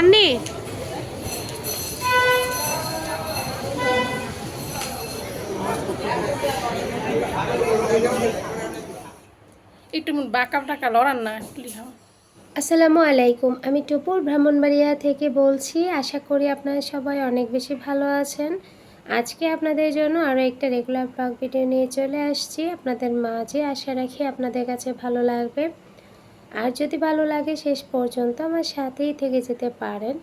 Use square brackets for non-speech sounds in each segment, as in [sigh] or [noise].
আন্নি। একটু বাঁকা লড়ান না আসসালামু আলাইকুম। আমি টুপুর ব্রাহ্মণবাড়িয়া থেকে বলছি, আশা করি আপনারা সবাই অনেক বেশি ভালো আছেন। আজকে আপনাদের জন্য আরও একটা রেগুলার ব্লগ ভিডিও নিয়ে চলে আসছি। আপনাদের মাঝে আশা রাখি আপনাদের কাছে ভালো লাগবে। আর যদি ভালো লাগে শেষ পর্যন্ত আমার সাথেই থেকে যেতে পারেন।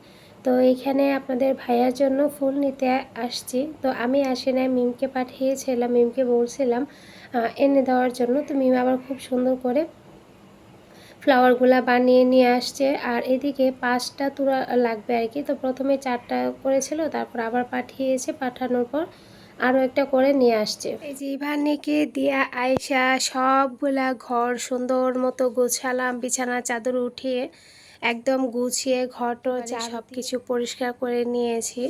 তো এখানে আপনাদের ভাইয়ার জন্য ফুল নিতে আসছি। তো আমি আসি না মিমকে পাঠিয়েছিলাম, মিমকে বলছিলাম এনে দেওয়ার জন্য। তো মিম আবার খুব সুন্দর করে ফ্লাওয়ারগুলা বানিয়ে নিয়ে আসছে। আর এদিকে পাঁচটা তুরা লাগবে আর কি। তো প্রথমে চারটা করেছিল, তারপর আবার পাঠিয়েছে। পাঠানোর পর আরও একটা করে নিয়ে আসছে। এই যে ইভানিকে দিয়া আয়সা সবগুলা ঘর সুন্দর মতো গোছালাম বিছানা চাদর উঠিয়ে একদম গুছিয়ে ঘটো যা সব কিছু পরিষ্কার করে নিয়েছি।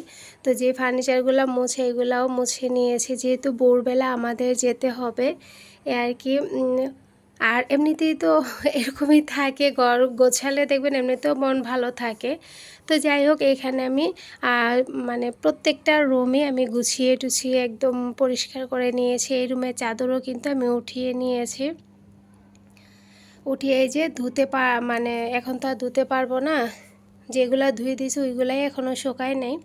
তো যে ফার্নিচারগুলো মুছে এগুলাও মুছে নিয়েছি। যেহেতু ভোরবেলা আমাদের যেতে হবে আর কি আর এমনিতেই তো এরকমই থাকে ঘর গোছালে দেখবেন এমনিতেও মন ভালো থাকে। তো যাই হোক, এখানে আমি মানে প্রত্যেকটা রুমে আমি গুছিয়ে টুছিয়ে একদম পরিষ্কার করে নিয়েছি। এই রুমের চাদরও কিন্তু আমি উঠিয়ে নিয়েছি। উঠিয়ে যে ধুতে পা মানে এখন তো আর ধুতে পারব না। যেগুলা ধুয়ে দিয়েছি ওইগুলাই এখনও শোকায় নেই।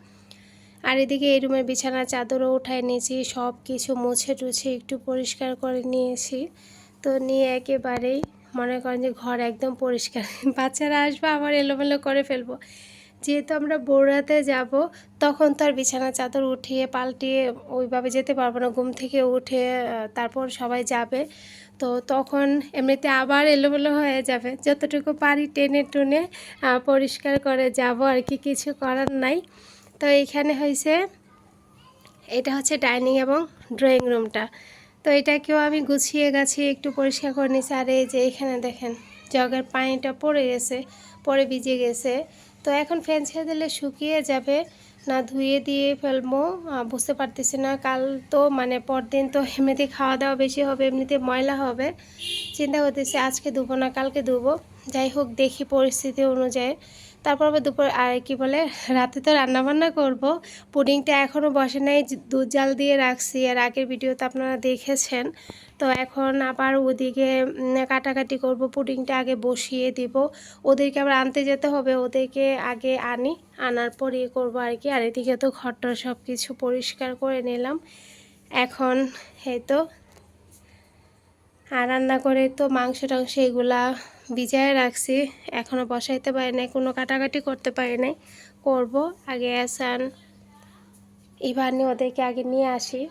আর এদিকে এই রুমের বিছানার চাদরও উঠায় নিয়েছি সব কিছু মুছে টুছে একটু পরিষ্কার করে নিয়েছি। তো নিয়ে একেবারেই মনে করেন যে ঘর একদম পরিষ্কার। [laughs] বাচ্চারা আসবে, আবার এলোমেলো করে ফেলব। যেহেতু আমরা বৌড়াতে যাব, তখন তো আর বিছানা চাদর উঠিয়ে পাল্টিয়ে ওইভাবে যেতে পারব না। ঘুম থেকে উঠে তারপর সবাই যাবে। তো তখন এমনিতে আবার এলোমেলো হয়ে যাবে। যতটুকু পারি টেনে টুনে পরিষ্কার করে যাব আর কি, কিছু করার নাই। তো এইখানে হয়েছে এটা হচ্ছে ডাইনিং এবং ড্রয়িং রুমটা। তো এটাকেও আমি গুছিয়ে গাছিয়ে একটু পরিষ্কার করে নিয়েছি। আর এই যে এখানে দেখেন, জগের পানিটা পড়ে গেছে পরে ভিজে গেছে। তো এখন ফ্যান ছেড়ে দিলে শুকিয়ে যাবে, না ধুয়ে দিয়ে ফেলব বুঝতে পারতেছি না। কাল তো মানে পরদিন তো এমনিতে খাওয়া দাওয়া বেশি হবে, এমনিতে ময়লা হবে। চিন্তা করতেছি আজকে ধুবো না, কালকে ধুবো। যাই হোক, দেখি পরিস্থিতি অনুযায়ী। তারপর আবার দুপুর, আর কি বলে, রাতে তো রান্না বান্না করব। পুডিংটা এখনও বসে নাই, দুধ জাল দিয়ে রাখছি। আর আগের ভিডিওতে আপনারা দেখেছেন। তো এখন আবার ওদিকে কাটাকাটি করব, পুডিংটা আগে বসিয়ে দিব। ওদেরকে আবার আনতে যেতে হবে, ওদেরকে আগে আনি। আনার পর ইয়ে করব আর কি। আর এদিকে তো ঘরটা সব কিছু পরিষ্কার করে নিলাম। এখন এই তো, আর রান্না করে তো মাংস টাংস এগুলা ভিজায় রাখছি এখনও বসাইতে পারি নাই, কোনো কাটাকাটি করতে পারি নাই। করব, আগে আসান ইভানি ওদেরকে আগে নিয়ে আসি।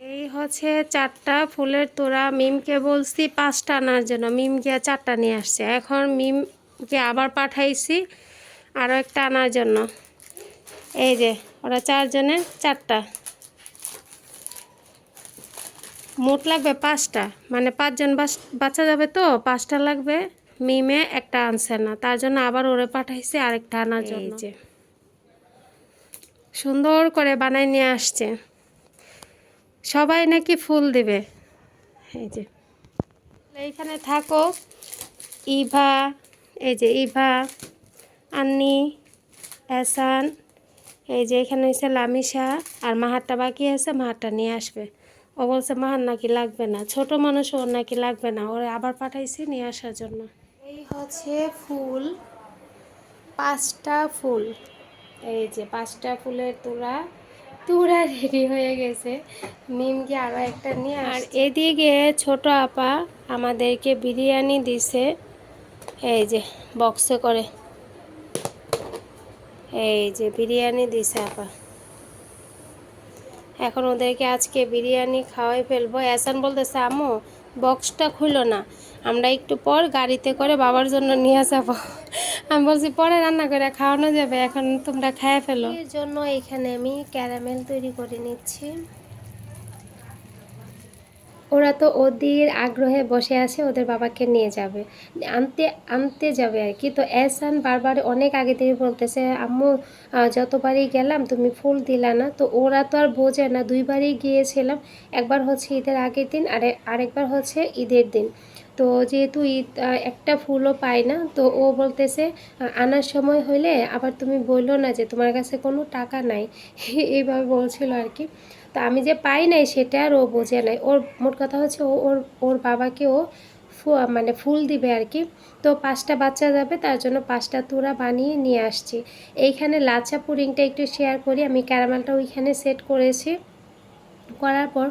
এই হচ্ছে চারটা ফুলের তোড়া, মিমকে বলছি পাঁচটা আনার জন্য মিম গিয়া চারটা নিয়ে আসছে। এখন মিমকে আবার পাঠাইছি আরও একটা আনার জন্য। এই যে, ওরা চারজনের চারটা। মোট লাগবে পাঁচটা। মানে পাঁচজন বাচ্চা যাবে তো পাঁচটা লাগবে। মিমে একটা আনছে না তার জন্য আবার ওরে পাঠাইছে আরেকটা আনার জন্য। যে। সুন্দর করে বানাই নিয়ে আসছে। সবাই নাকি ফুল দিবে। এই যে। এইখানে থাকো। ইভা এই যে ইভা আন্নি এসান এই যে এখানে হচ্ছে লামিশা আর মাহারটা বাকি আছে মাহারটা নিয়ে আসবে। ও বলছে মাহার নাকি লাগবে না। ছোট মানুষ ওর নাকি লাগবে না। ওরে আবার পাঠাইছি নিয়ে আসার জন্য। এই হচ্ছে ফুল পাঁচটা ফুল। এই যে পাঁচটা ফুলের তোড়া তোড়া রেডি হয়ে গেছে। মিমকে আরও একটা নিয়ে আর এদিকে ছোট আপা আমাদেরকে বিরিয়ানি দিছে। এই যে বক্সে করে। এই যে বিরিয়ানি দিছে আপা। এখন ওদেরকে আজকে বিরিয়ানি খাওয়াই ফেলব। এসান বলতেছে, আম্মু বক্সটা খুলো না। আমরা একটু পর গাড়িতে করে বাবার জন্য নিয়ে যাব। আমি বলছি, পরে রান্না করে খাওয়ানো যাবে, এখন তোমরা খেয়ে ফেলো। এর জন্য এখানে আমি ক্যারামেল তৈরি করে নিচ্ছি। ওরা তো ওদের আগ্রহে বসে আছে, ওদের বাবাকে নিয়ে যাবে। আনতে আনতে যাবে আর কি। তো এসান বারবার অনেক আগে থেকে বলতেছে, আম্মু যতবারই গেলাম তুমি ফুল দিলা না। তো ওরা তো আর বোঝে না, দুইবারই গিয়েছিলাম। একবার হচ্ছে ঈদের আগের দিন, আর, আরেকবার হচ্ছে ঈদের দিন। তো যেহেতু ঈদ একটা ফুলও পাই না, তো ও বলতেছে আনার সময় হলে আবার তুমি বলল না যে তোমার কাছে কোনো টাকা নাই। [laughs] এইভাবে বলছিল আর কি। তো আমি যে পাই নাই সেটা আর ও বোঝে নাই। ওর মোট কথা হচ্ছে ও ওর ওর বাবাকে ও মানে ফুল দিবে আর কি। তো পাঁচটা বাচ্চা যাবে, তার জন্য পাঁচটা তুরা বানিয়ে নিয়ে আসছি। এইখানে লাচা পুডিংটা একটু শেয়ার করি। আমি ক্যারামেলটা ওইখানে সেট করেছি। করার পর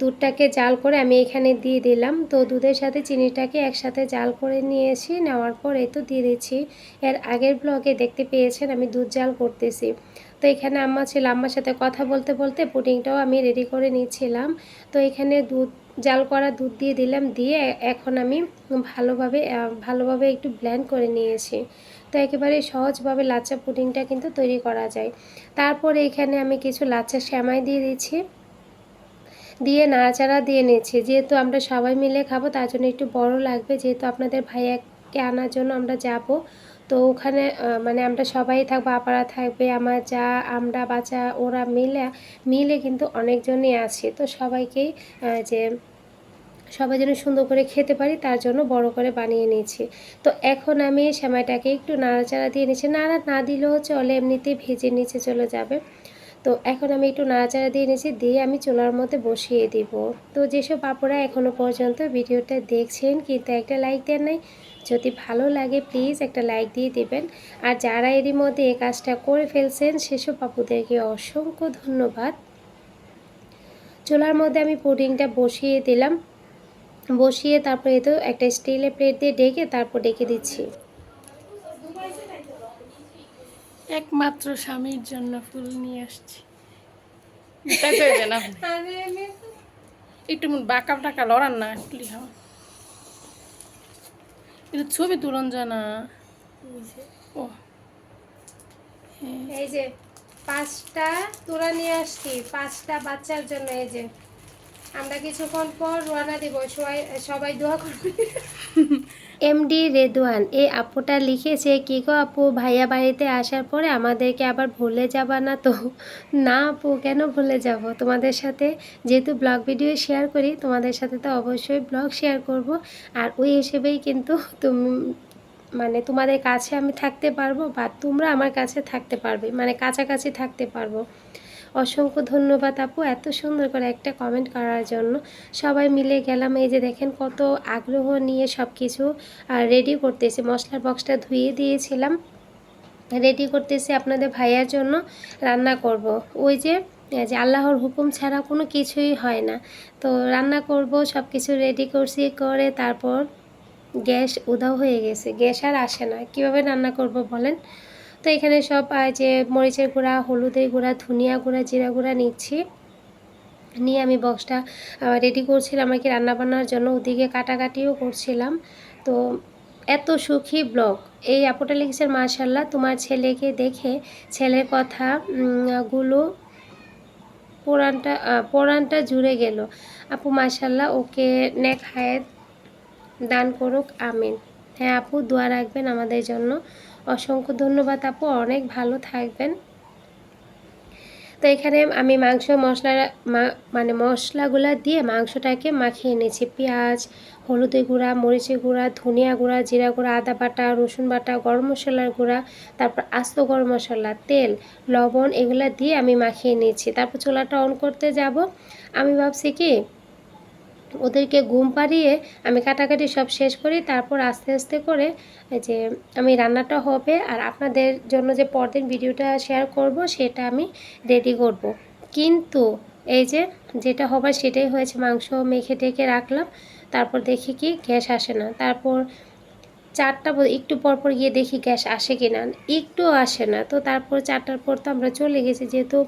দুধটাকে জাল করে আমি এখানে দিয়ে দিলাম। তো দুধের সাথে চিনিটাকে একসাথে জাল করে নিয়েছি। নেওয়ার পর এই তো দিয়ে দিচ্ছি। এর আগের ব্লগে দেখতে পেয়েছেন, আমি দুধ জাল করতেছি। তো এখানে আম্মা ছিল, আম্মার সাথে কথা বলতে বলতে পুডিংটাও আমি রেডি করে নিয়েছিলাম। তো এখানে দুধ, জাল করা দুধ দিয়ে দিলাম, দিয়ে এখন আমি ভালোভাবে ভালোভাবে একটু ব্লেন্ড করে নিয়েছি। তো একেবারে সহজভাবে লাচ্চা পুডিংটা কিন্তু তৈরি করা যায়। তারপরে এখানে আমি কিছু লাচ্চা শ্যামাই দিয়ে দিচ্ছি দিয়ে নাড়াচাড়া দিয়ে নিয়েছি। যেহেতু আমরা সবাই মিলে খাব, তার জন্য একটু বড় লাগবে। যেহেতু আপনাদের ভাইয়াকে আনার জন্য আমরা যাব তো ওখানে মানে আমরা সবাই থাকব, আপারা থাকবে, আমার যা, আমরা, বাচ্চা, ওরা মিলে মিলে কিন্তু অনেকজনই আছি। তো সবাইকেই যে সবাই যেন সুন্দর করে খেতে পারি, তার জন্য বড় করে বানিয়ে নিয়েছি। তো এখন আমি সেমাইটাকে একটু নাড়াচাড়া দিয়ে নিচ্ছি। নাড়া না দিলেও চলে, এমনিতেই ভেজে নিচে চলে যাবে। তো এখন আমি একটু নাড়াচাড়া দিয়ে নিয়েছি দিয়ে আমি চুলার মধ্যে বসিয়ে দিব। তো যেসব আপুরা এখনও পর্যন্ত ভিডিওটা দেখছেন, কিন্তু একটা লাইক দেন নাই যদি ভালো লাগে প্লিজ একটা লাইক দিয়ে দেবেন। আর যারা এরই মধ্যে এই কাজটা করে ফেলছেন সেসব আপুদেরকে অসংখ্য ধন্যবাদ। চুলার মধ্যে আমি পুডিংটা বসিয়ে দিলাম। বসিয়ে তারপরে তো একটা স্টিলের প্লেট দিয়ে ডেকে তারপর ডেকে দিচ্ছি। একমাত্র স্বামীর জন্য ফুল নিয়ে আসছি। এটা একটু বাঁকা টাকা লড়ান না একটু এটা ছবি তুলন জানা। ও। এই যে পাঁচটা তোরা নিয়ে আসছি পাঁচটা বাচ্চার জন্য এই যে। আমরা কিছুক্ষণ পর রোয়ানা দিব সবাই সবাই দোয়া করবে। [laughs] এমডি রেদওয়ান এই আপুটা লিখেছে, কি গো আপু, ভাইয়া বাড়িতে আসার পরে আমাদেরকে আবার ভুলে যাবা না তো? না আপু, কেন ভুলে যাব? তোমাদের সাথে যেহেতু ব্লগ ভিডিও শেয়ার করি, তোমাদের সাথে তো অবশ্যই ব্লগ শেয়ার করব। আর ওই হিসেবেই কিন্তু তুমি মানে তোমাদের কাছে আমি থাকতে পারব বা তোমরা আমার কাছে থাকতে পারবে মানে কাছাকাছি থাকতে পারব। অসংখ্য ধন্যবাদ আপু, এত সুন্দর করে একটা কমেন্ট করার জন্য। সবাই মিলে গেলাম, এই যে দেখেন কত আগ্রহ নিয়ে সব কিছু রেডি করতেছি। মশলার বক্সটা ধুয়ে দিয়েছিলাম রেডি করতেছি আপনাদের ভাইয়ার জন্য রান্না করব। ওই যে যে আল্লাহর হুকুম ছাড়া কোনো কিছুই হয় না। তো রান্না করব সব কিছু রেডি করছি, করে তারপর গ্যাস উধাও হয়ে গেছে। গ্যাস আর আসে না। কীভাবে রান্না করব বলেন? তো এখানে সব যে মরিচের গুঁড়া, হলুদের গুঁড়া, ধনিয়া গুঁড়া, জিরা গুঁড়া নিচ্ছি। নিয়ে আমি বক্সটা রেডি করছিলাম আর কি রান্নাবান্নার জন্য। ওদিকে কাটাকাটিও করছিলাম। তো এত সুখী ব্লগ। এই আপুটা লিখেছেন মাশাল্লাহ তোমার ছেলেকে দেখে ছেলের কথা গুলো পোড়ানটা পোড়ানটা জুড়ে গেল। আপু মাশাল্লাহ ওকে নেক হায়াত দান করুক, আমিন। হ্যাঁ আপু, দোয়া রাখবেন আমাদের জন্য। অসংখ্য ধন্যবাদ আপু, অনেক ভালো থাকবেন। তো এখানে আমি মাংস, মশলা মানে মশলাগুলো দিয়ে মাংসটাকে মাখিয়ে নিয়েছি। পেঁয়াজ, হলুদের গুঁড়া, মরিচের গুঁড়া, ধনিয়া গুঁড়া, জিরা গুঁড়া, আদা বাটা, রসুন বাটা, গরম মশলার গুঁড়া, তারপর আস্ত গরম মশলা, তেল, লবণ, এগুলো দিয়ে আমি মাখিয়ে নিয়েছি। তারপর চুলাটা অন করতে যাব। আমি ভাবছি কি ওদেরকে ঘুম পাড়িয়ে আমি কাটাকাটি সব শেষ করি, তারপর আস্তে আস্তে করে যে আমি রান্নাটা হবে আর আপনাদের জন্য যে পরদিন ভিডিওটা শেয়ার করব সেটা আমি রেডি করব। কিন্তু এই যে যেটা হবার সেটাই হয়েছে, মাংস মেখে টেকে রাখলাম, তারপর দেখি কি গ্যাস আসে না। তারপর চারটা একটু পর পর গিয়ে দেখি গ্যাস আসে কি না একটুও আসে না, তো তারপর চারটার পর তো আমরা চলে গেছি, যেহেতু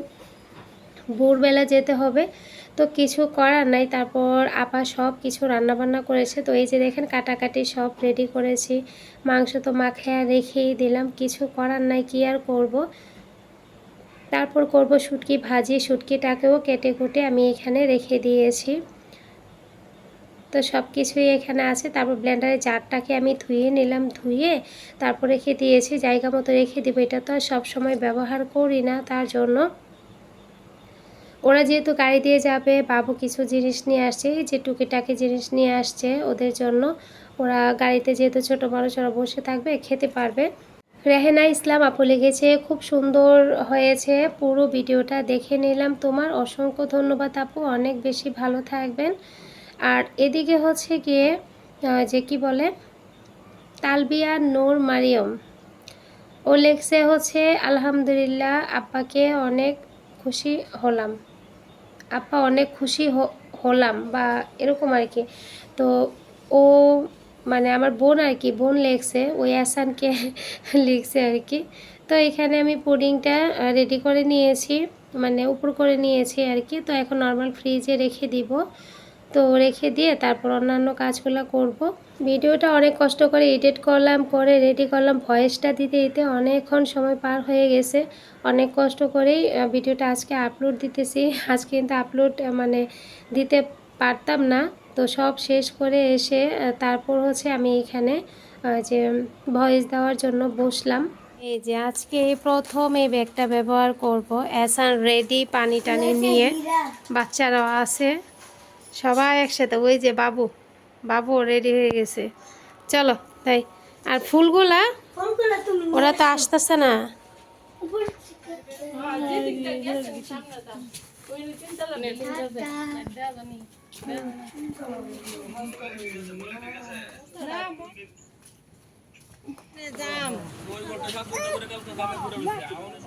ভোরবেলা যেতে হবে তো কিছু করার নাই। তারপর আপা সব কিছু রান্নাবান্না করেছে। তো এই যে দেখেন কাটাকাটি সব রেডি করেছি। মাংস তো মাখিয়ে রেখেই দিলাম। কিছু করার নাই, কি আর করব? তারপর করব শুটকি ভাজি। শুটকিটাকেও কেটে কুটে আমি এখানে রেখে দিয়েছি। তো সব কিছুই এখানে আছে। তারপর ব্লেন্ডারে জারটাকে আমি ধুয়ে নিলাম। ধুয়ে তারপর রেখে দিয়েছি। জায়গা মতো রেখে দিব। এটা তো আর সবসময় ব্যবহার করি না। তার জন্য ওরা যেহেতু গাড়ি দিয়ে যাবে, বাবু কিছু জিনিস নিয়ে আসছে যে টুকিটাকি জিনিস নিয়ে আসছে ওদের জন্য। ওরা গাড়িতে যেহেতু ছোটো মানুষ ওরা বসে থাকবে, খেতে পারবে। রেহেনা ইসলাম আপু লিখেছে, খুব সুন্দর হয়েছে পুরো ভিডিওটা, দেখে নিলাম। তোমার অসংখ্য ধন্যবাদ আপু, অনেক বেশি ভালো থাকবেন। আর এদিকে হচ্ছে গিয়ে যে কি বলে, তালবিয়া নূর মারিয়ম। ও লেখছে হচ্ছে, আলহামদুলিল্লাহ, আব্বাকে অনেক খুশি হলাম। আপা অনেক খুশি হলাম বা এরকম আর কি। তো ও মানে আমার বোন আর কি, বোন লেখছে, ওই আসানকে [laughs] লিখছে আর কি। তো এখানে আমি পুডিংটা রেডি করে নিয়েছি মানে উপর করে নিয়েছি আর কি। তো এখন নর্মাল ফ্রিজে রেখে দিব। তো রেখে দিয়ে তারপর অন্যান্য কাজগুলো করব। ভিডিওটা অনেক কষ্ট করে এডিট করলাম করে রেডি করলাম। ভয়েসটা দিতে দিতে অনেকক্ষণ সময় পার হয়ে গেছে। অনেক কষ্ট করেই ভিডিওটা আজকে আপলোড দিতেছি। আজকে কিন্তু আপলোড মানে দিতে পারতাম না। তো সব শেষ করে এসে তারপর হচ্ছে আমি এখানে যে ভয়েস দেওয়ার জন্য বসলাম। এই যে আজকে প্রথম এই ব্যাগটা ব্যবহার করব। অ্যাসান রেডি পানি টানি নিয়ে বাচ্চারাও আছে। সবাই একসাথে ওই যে বাবু। বাবু রেডি হয়ে গেছে। চলো তাই আর ফুলগুলা ওরা তো আসতেছে না।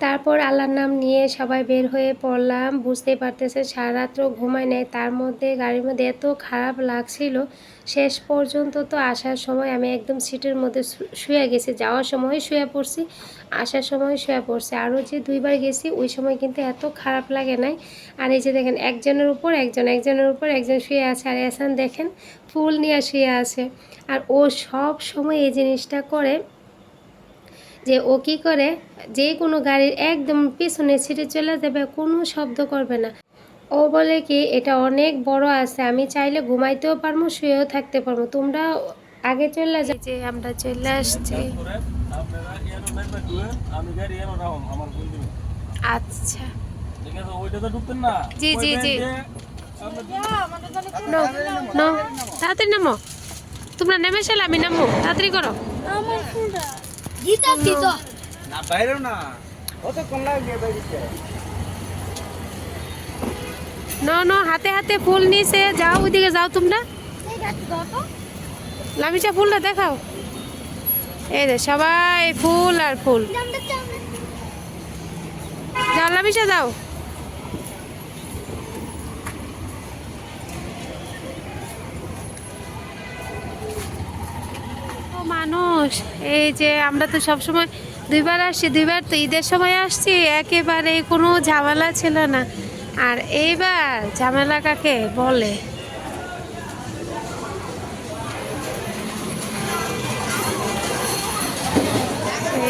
তারপর আল্লাহর নাম নিয়ে সবাই বের হয়ে পড়লাম। বুঝতেই পারতেছে সারা রাত্র ঘুমায় নেয় তার মধ্যে, গাড়ির মধ্যে এত খারাপ লাগছিল, শেষ পর্যন্ত তো আসার সময় আমি একদম সিটের মধ্যে শুয়ে গেছি। যাওয়ার সময় শুয়ে পড়ছি, আসার সময় শুয়ে পড়ছি। আরও যে দুইবার গেছি, ওই সময় কিন্তু এত খারাপ লাগে নাই। আর এই যে দেখেন, একজনের উপর একজন, একজনের উপর একজন শুয়ে আছে। আর এসান দেখেন, ফুল নিয়ে শুয়ে আছে। আর ও সব সময় এই জিনিসটা করে যে ও কি করে? যে কোনো গাড়ির একদম পিছনে সিটে চলে যাবে কোনো শব্দ করবে না। ও বলে কি এটা অনেক বড় আছে আমি চাইলে ঘুমাইতেও পারব শুয়েও থাকতে পারব। তোমরা আগে চলে যাও। যে আমরা চলে আসছি। আচ্ছা। জি, জি, জি। তাড়াতাড়ি নামো। তোমরা নেমে আমি নামো তাড়াতাড়ি করো। না বাইরেও না। অত কম লাগবে বাইরে নো নো হাতে হাতে ফুল নিছে যাও ওইদিকে যাও তোমরা। লামিচা ফুলটা দেখাও। এই দে সবাই ফুল আর ফুল। যাও লামিচা যাও। মানুষ। এই যে আমরা তো সব সময় দুইবার আসছি দুইবার তো ঈদের সময় আসছি, একেবারে কোনো ঝামেলা ছিল না। আর এইবার ঝামেলা কাকে বলে?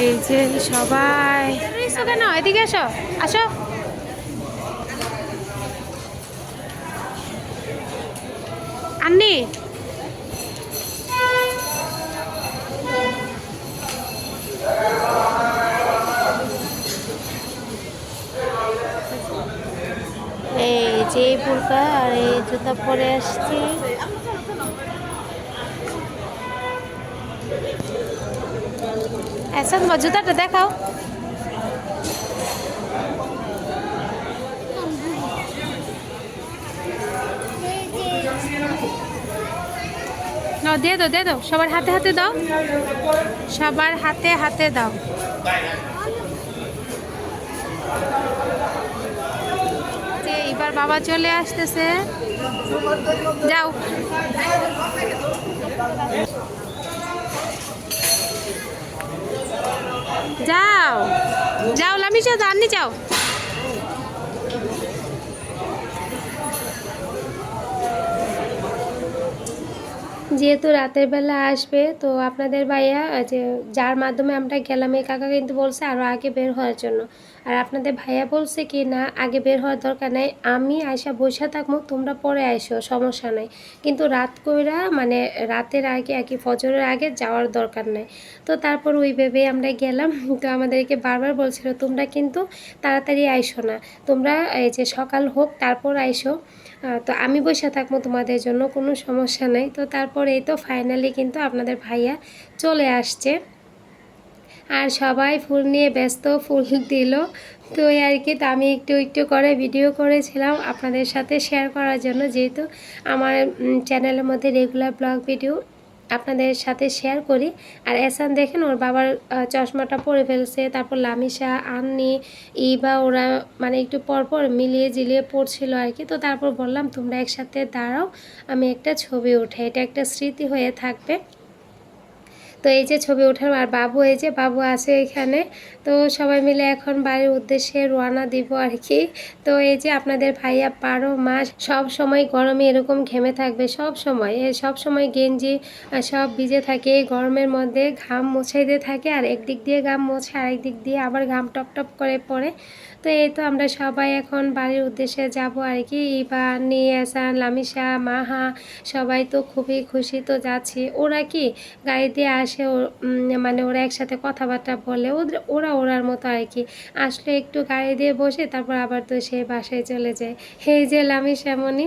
এই যে সবাই কেন? এদিকে আসো আসো। আন্নি এই বোরকা আর এই জুতা পরে আসছি। জুতাটা দেখাও। দিয়ে দাও দিয়ে দাও। সবার হাতে হাতে দাও। সবার হাতে হাতে দাও যে এবার বাবা চলে আসতেছে। যাও। যাও। যাও লামিশা যাও আন্নি যাও। যেহেতু রাতের বেলা আসবে, তো আপনাদের ভাইয়া যে যার মাধ্যমে আমরা গেলাম, এই কাকা কিন্তু বলছে আরও আগে বের হওয়ার জন্য। আর আপনাদের ভাইয়া বলছে কি, না, আগে বের হওয়ার দরকার নাই। আমি আয়সা বসে থাকব, তোমরা পরে আইসো, সমস্যা নাই। কিন্তু রাত কইরা মানে রাতের আগে আর কি ফজরের আগে যাওয়ার দরকার নাই। তো তারপর ওই ভেবে আমরা গেলাম। তো আমাদেরকে বারবার বলছিল, তোমরা কিন্তু তাড়াতাড়ি আইসো না। তোমরা, এই যে সকাল হোক, তারপর আইসো। তো আমি বসে থাকব তোমাদের জন্য, কোনো সমস্যা নাই। তো তারপর এই তো ফাইনালি কিন্তু আপনাদের ভাইয়া চলে আসছে। আর সবাই ফুল নিয়ে ব্যস্ত, ফুল দিল। তো আর কি, তো আমি একটু একটু করে ভিডিও করেছিলাম আপনাদের সাথে শেয়ার করার জন্য। যেহেতু আমার চ্যানেলের মধ্যে রেগুলার ব্লগ ভিডিও আপনাদের সাথে শেয়ার করি। আর এসান দেখেন, ওর বাবার চশমাটা পরে ফেলছে, তারপর লামিশা, আন্নি ইবা ওরা মানে একটু পরপর মিলিয়ে জিলিয়ে পড়ছিল আর কি। তো তারপর বললাম, তোমরা একসাথে দাঁড়াও, আমি একটা ছবি উঠে এটা একটা স্মৃতি হয়ে থাকবে। তো এই যে ছবি ওঠার, আর বাবু এই যে, বাবু আছে এখানে। তো সবাই মিলে এখন বাড়ির উদ্দেশ্যে রওনা দিব আর কি তো এই যে আপনাদের ভাইয়া বারো মাস সব সময় গরমে এরকম ঘেমে থাকবে, সব সময়। সব সময় গেঞ্জি সব ভিজে থাকে, এই গরমের মধ্যে ঘাম মোছাইতে থাকে, আর একদিক দিয়ে ঘাম মোছে আরেক দিক দিয়ে আবার ঘাম টপ টপ করে পড়ে। তো এই তো আমরা সবাই এখন বাড়ির উদ্দেশ্যে যাব আর কি। ইবা নিয়ে আসান লামিশা, মাহা সবাই তো খুবই খুশি তো যাচ্ছি। ওরা কি গাড়ি দিয়ে আসে মানে ওরা একসাথে কথাবার্তা বলে, ওদের, ওরা ওরার মতো আর কি। আসলে একটু গাড়ি দিয়ে বসে তারপর আবার তো সে বাসায় চলে যায়। এই যে লামিশা মনি।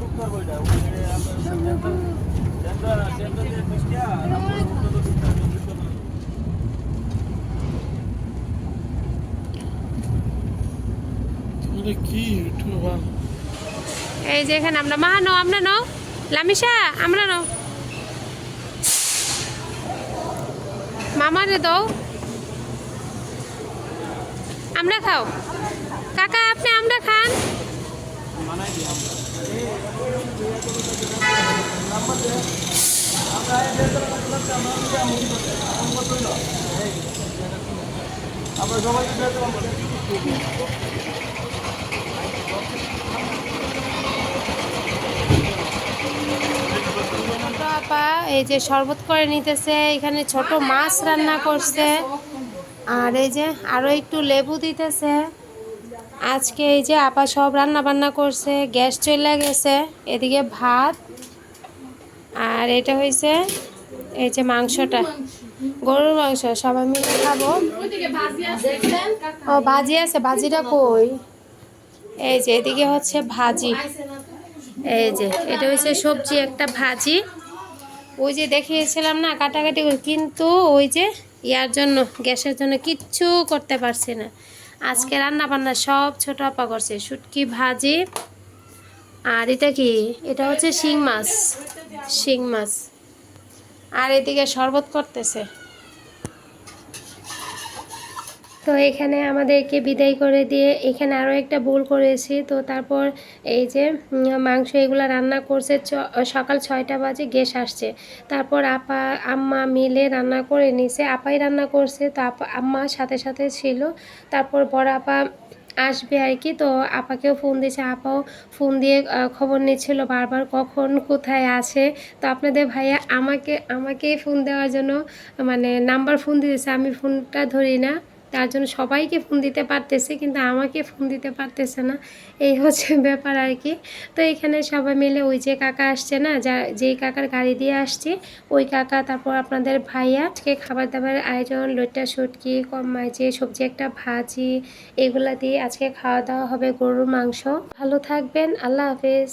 ঢুকতে পারব, ঢুকতে পারব। কি ইউটিউবার এই যে এখানে আমরা মা নাও আমরা নাও। লামিশা আমরা নাও। মামারে দাও। আমরা খাও। কাকা, আপনি আমরা খান। এই যে শরবত করে নিতেছে, এখানে ছোট মাছ রান্না করছে। আর এই যে আরও একটু লেবু দিতেছে। আজকে এই যে আপা সব রান্না বান্না করছে, গ্যাস চলে গেছে, এদিকে ভাত। আর এটা হয়েছে এই যে মাংসটা, গরুর মাংস, সবাই মিলে খাব। ও, ভাজি আছে, ভাজিটা কই? এই যে এদিকে হচ্ছে ভাজি। এই যে, এটা হচ্ছে সবজি, একটা ভাজি। ওই যে দেখিয়েছিলাম না, কাটাকাটি কিন্তু ওই যে ইয়ার জন্য, গ্যাসের জন্য কিচ্ছু করতে পারছি না। আজকে রান্না বান্না সব ছোট আপা করছে, শুটকি, ভাজি আর এটা কি? এটা হচ্ছে শিং মাছ শিং মাছ। আর এদিকে শরবত করতেছে। তো এখানে আমাদেরকে বিদায় করে দিয়ে এখানে আরও একটা ভুল করেছি। তো তারপর এই যে মাংস এগুলো রান্না করছে সকাল ছয়টা বাজে, গ্যাস আসছে। তারপর আপা, আম্মা মিলে রান্না করে নিছে। আপাই রান্না করছে, তো আপা, আম্মা সাথে সাথে ছিল। তারপর বড় আপা আসবে আর কি, তো আপাকেও ফোন দিয়েছে আপাও ফোন দিয়ে খবর নিচ্ছিল বারবার কখন কোথায় আছে। তো আপনাদের ভাইয়া আমাকে, আমাকেই ফোন দেওয়ার জন্য মানে নাম্বার ফোন দিয়েছে, আমি ফোনটা ধরি না। তার জন্য সবাইকে ফোন দিতে পারতেছে, কিন্তু আমাকে ফোন দিতে পারতেছে না। এই হচ্ছে [laughs] ব্যাপার আর কি। তো এখানে সবাই মিলে ওই যে কাকা আসছে না, যা, যেই কাকার গাড়ি দিয়ে আসছে, ওই কাকা, তারপর আপনাদের ভাইয়া, আজকে খাবার দাবার আয়োজন লইটা শুটকি, কম মাঝে সবজি একটা ভাজি, এগুলা দিয়ে আজকে খাওয়া দাওয়া হবে গরুর মাংস। ভালো থাকবেন, আল্লাহ হাফেজ।